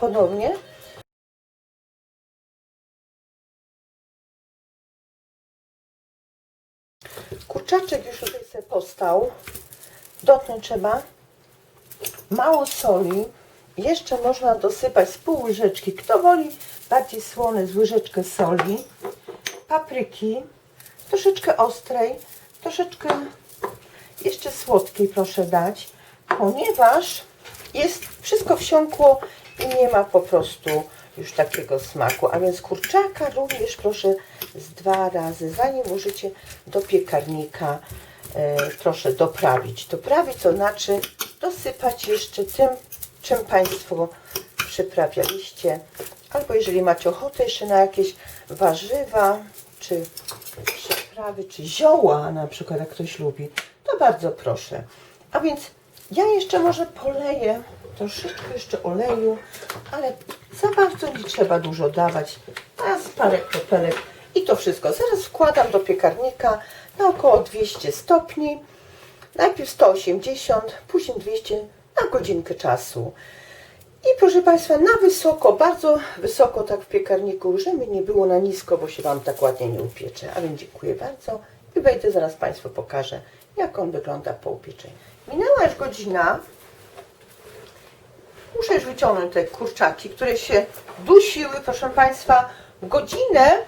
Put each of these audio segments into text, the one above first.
ponownie. Kurczaczek już tutaj sobie postał. Dotknąć trzeba. Mało soli. Jeszcze można dosypać z pół łyżeczki. Kto woli bardziej słone, z łyżeczkę soli. Papryki. Troszeczkę ostrej. Troszeczkę jeszcze słodkiej proszę dać. Ponieważ jest wszystko wsiąkło i nie ma po prostu już takiego smaku. A więc kurczaka również proszę z dwa razy, zanim włożycie do piekarnika, e, proszę doprawić. Doprawić to znaczy dosypać jeszcze tym, czym Państwo przyprawialiście. Albo jeżeli macie ochotę jeszcze na jakieś warzywa, czy przyprawy, czy zioła na przykład, jak ktoś lubi, to bardzo proszę. A więc ja jeszcze może poleję troszeczkę jeszcze oleju, ale za bardzo nie trzeba dużo dawać. Raz parę kropelek i to wszystko. Zaraz wkładam do piekarnika na około 200 stopni. Najpierw 180, później 200 na godzinkę czasu. I proszę Państwa, na wysoko, bardzo wysoko tak w piekarniku, żeby nie było na nisko, bo się Wam tak ładnie nie upiecze. A więc dziękuję bardzo i wejdę zaraz Państwu pokażę, jak on wygląda po upieczeniu. Minęła już godzina. Muszę już wyciągnąć te kurczaki, które się dusiły, proszę Państwa, godzinę.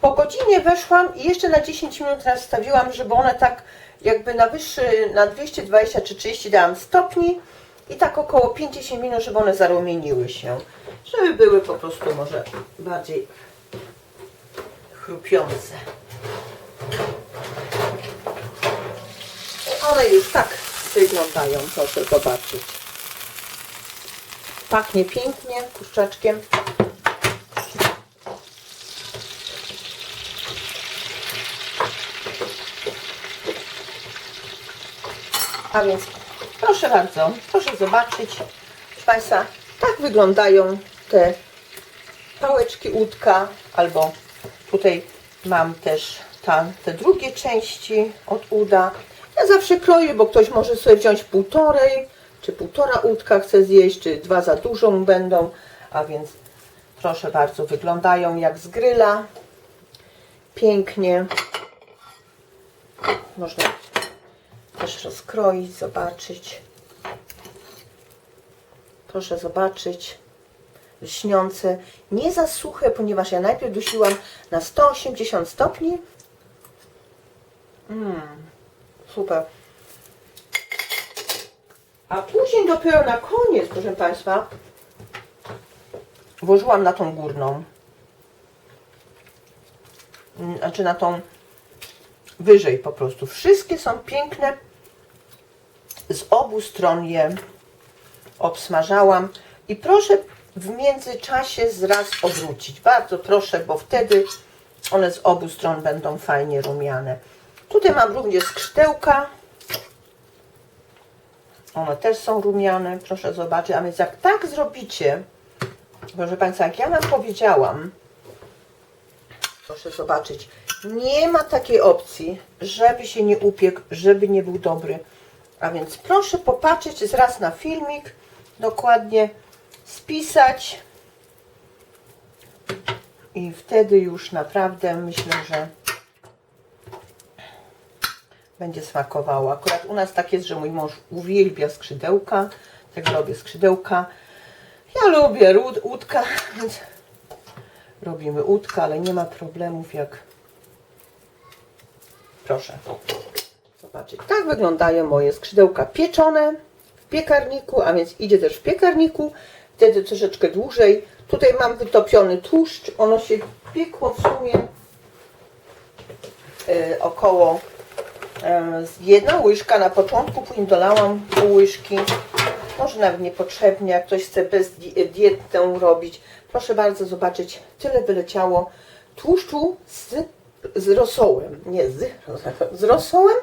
Po godzinie weszłam i jeszcze na 10 minut nastawiłam, żeby one tak jakby na wyższy, na 220 czy 30 dałam stopni i tak około 50 minut, żeby one zarumieniły się. Żeby były po prostu może bardziej chrupiące. One już tak wyglądają, proszę zobaczyć. Pachnie pięknie kurczaczkiem. A więc proszę bardzo, proszę zobaczyć. Państwa, tak wyglądają te pałeczki łódka, albo tutaj mam też ta, te drugie części od uda. Ja zawsze kroję, bo ktoś może sobie wziąć półtorej, czy półtora łódka chce zjeść, czy dwa za dużo mu będą, a więc proszę bardzo, wyglądają jak z gryla. Pięknie. Można też rozkroić, zobaczyć. Proszę zobaczyć. Lśniące, nie za suche, ponieważ ja najpierw dusiłam na 180 stopni. Mmm, super. A później dopiero na koniec, proszę Państwa, włożyłam na tą górną. Znaczy na tą wyżej po prostu. Wszystkie są piękne. Z obu stron je obsmażałam. I proszę w międzyczasie zraz obrócić. Bardzo proszę, bo wtedy one z obu stron będą fajnie rumiane. Tutaj mam również skrzydełka. One też są rumiane, proszę zobaczyć. A więc jak tak zrobicie, proszę Państwa, jak ja Wam powiedziałam, proszę zobaczyć, nie ma takiej opcji, żeby się nie upiekł, żeby nie był dobry. A więc proszę popatrzeć zraz na filmik, dokładnie spisać i wtedy już naprawdę myślę, że będzie smakowało. Akurat u nas tak jest, że mój mąż uwielbia skrzydełka, tak robię skrzydełka. Ja lubię ród, łódka, więc robimy łódka, ale nie ma problemów jak proszę zobaczyć. Tak wyglądają moje skrzydełka pieczone w piekarniku, a więc idzie też w piekarniku, wtedy troszeczkę dłużej. Tutaj mam wytopiony tłuszcz, ono się piekło w sumie e, około jedna łyżka na początku, później dolałam pół łyżki. Może nawet niepotrzebnie, jak ktoś chce bez di- dietę robić. Proszę bardzo zobaczyć, tyle wyleciało tłuszczu z, z rosołem. Nie z, z rosołem,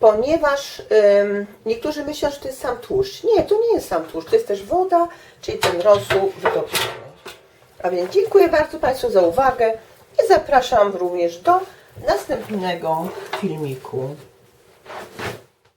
ponieważ ym, niektórzy myślą, że to jest sam tłuszcz. Nie, to nie jest sam tłuszcz, to jest też woda, czyli ten rosół wytopiony. A więc dziękuję bardzo Państwu za uwagę i zapraszam również do następnego filmiku.